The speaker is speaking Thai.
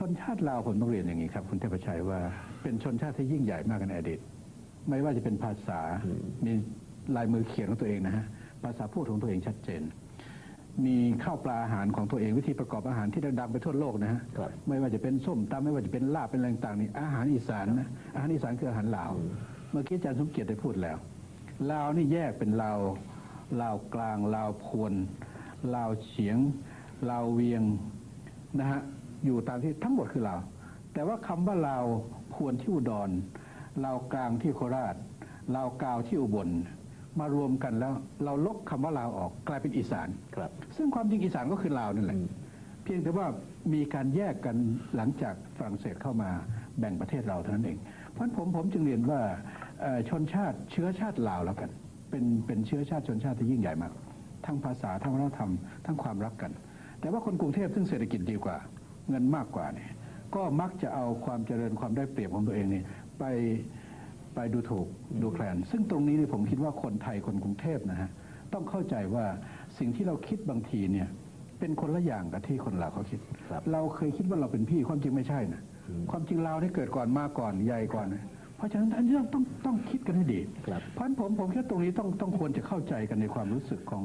ชนชาติลาวผมต้องเรียนอย่างนี้ครับ คุณเทพชัยว่าเป็นชนชาติที่ยิ่งใหญ่มากในอดีต ไม่ว่าจะเป็นภาษา มีลายมือเขียนของตัวเองนะฮะ ภาษาพูดของตัวเองชัดเจน มีข้าวปลาอาหารของตัวเองวิธีประกอบอาหารที่ดังๆไปทั่วโลกนะฮะครับไม่ว่าจะเป็นส้มตำไม่ว่าจะเป็นลาบเป็นอะไรต่างๆนี่อาหารอีสานนะ อาหารอีสานคืออาหารลาว เมื่อกี้อาจารย์สมเกียรติได้พูดแล้ว ลาวนี่แยกเป็นลาว ลาวกลาง ลาวพวน ลาวเฉียง ลาวเวียงนะฮะ อยู่ตามที่ทั้งหมดคือลาวแต่ว่าคำว่าลาวพวนที่อุดรลาวกลางที่โคราชลาวกาวที่อุบลมารวมกันแล้วเราลบคำว่าลาวออกกลายเป็นอีสานครับ ซึ่งความจริงอีสานก็คือลาวนั่นแหละเพียงแต่ว่ามีการแยกกันหลังจากฝรั่งเศสเข้ามาแบ่งประเทศเราเท่านั้นเอง เพราะฉะนั้นผมผมจึงเรียนว่าเอ่อชนชาติเชื้อชาติลาวแล้วกัน เป็นเป็นเชื้อชาติชนชาติที่ยิ่งใหญ่มาก ทั้งภาษาทั้งวัฒนธรรมทั้งความรักกัน แต่ว่าคนกรุงเทพซึ่งเศรษฐกิจดีกว่า เงินมากกว่าเนี่ยก็มักจะเอาความเจริญความได้เปรียบของตัวเองเนี่ยไปไปดูถูกดูแคลน ซึ่งตรงนี้เนี่ยผมคิดว่าคนไทยคนกรุงเทพนะฮะต้องเข้าใจว่าสิ่งที่เราคิดบางทีเนี่ยเป็นคนละอย่างกับที่คนลาวเขาคิดครับเราเคยคิดว่าเราเป็นพี่ความจริงไม่ใช่นะความจริงเรานี่เกิดก่อนมาก่อนใหญ่ก่อนนะเพราะฉะนั้นอันนี้ต้องต้องต้องคิดกันให้ดีครับเพราะฉะนั้นผมผมคิดว่าตรงนี้ต้องต้องควรจะเข้าใจกันในความรู้สึกของ